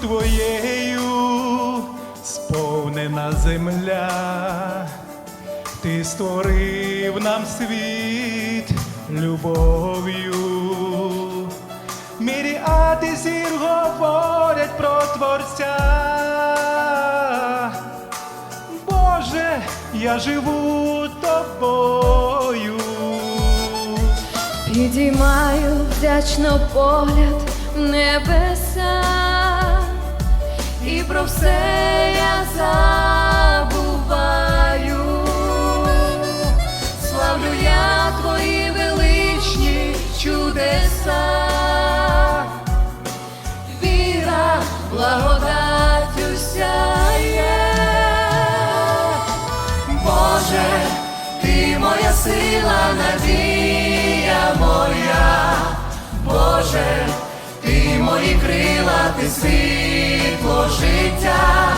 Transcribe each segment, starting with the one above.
твоєю сповнена земля, ти створив нам світ любов'ю. Міріади зір говорять про Творця. Боже, я живу тобою. Підіймаю вдячно погляд в небеса, про все я забуваю. Славлю я твої величні чудеса, віра, благодаттю сяє. Боже, ти моя сила, надія моя, Боже, мої крила, ти світло життя,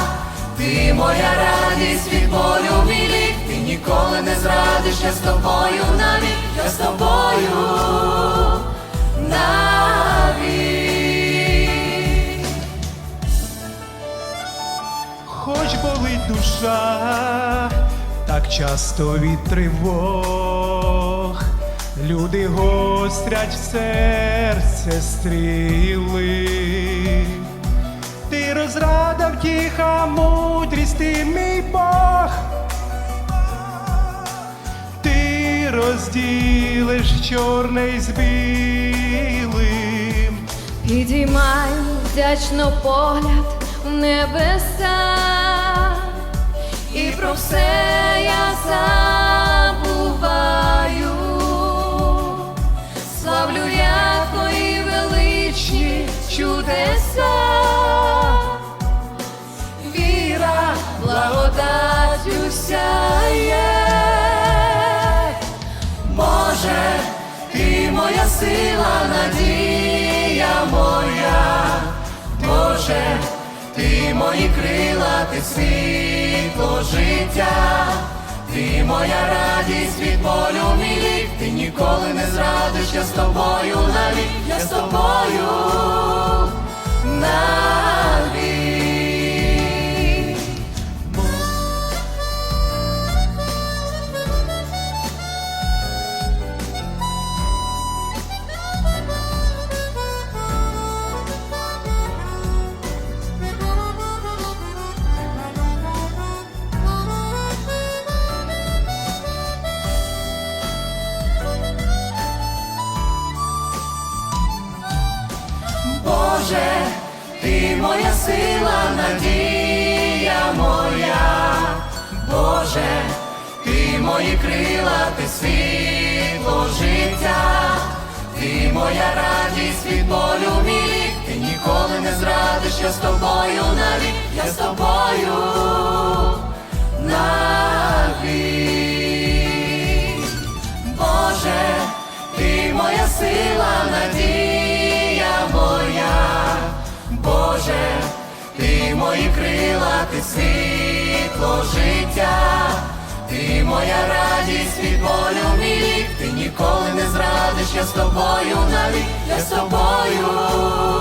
ти моя радість від болю мій лік, ти ніколи не зрадиш, я з тобою навік, я з тобою навік. Хоч болить душа, так часто від тривог, люди гострять в серце стріли. Ти розрада втіха, мудрість, ти мій Бог. Ти розділиш чорне із білим. Підіймаю вдячно погляд в небеса, і про все я забуваю. Сила, надія моя, Боже, ти мої крила, ти світло життя, ти моя радість від болю мій ти ніколи не зрадиш, я з тобою навік, я з тобою Боже, ти моя сила, надія моя, Боже, ти мої крила, ти світло життя, ти моя радість від болю мій ти ніколи не зрадиш, я з тобою навік, я з тобою навік. Боже, ти моя сила, надія мої крила, ти світло життя, ти моя радість від болю мій ти ніколи не зрадиш, я з тобою навік, я з тобою.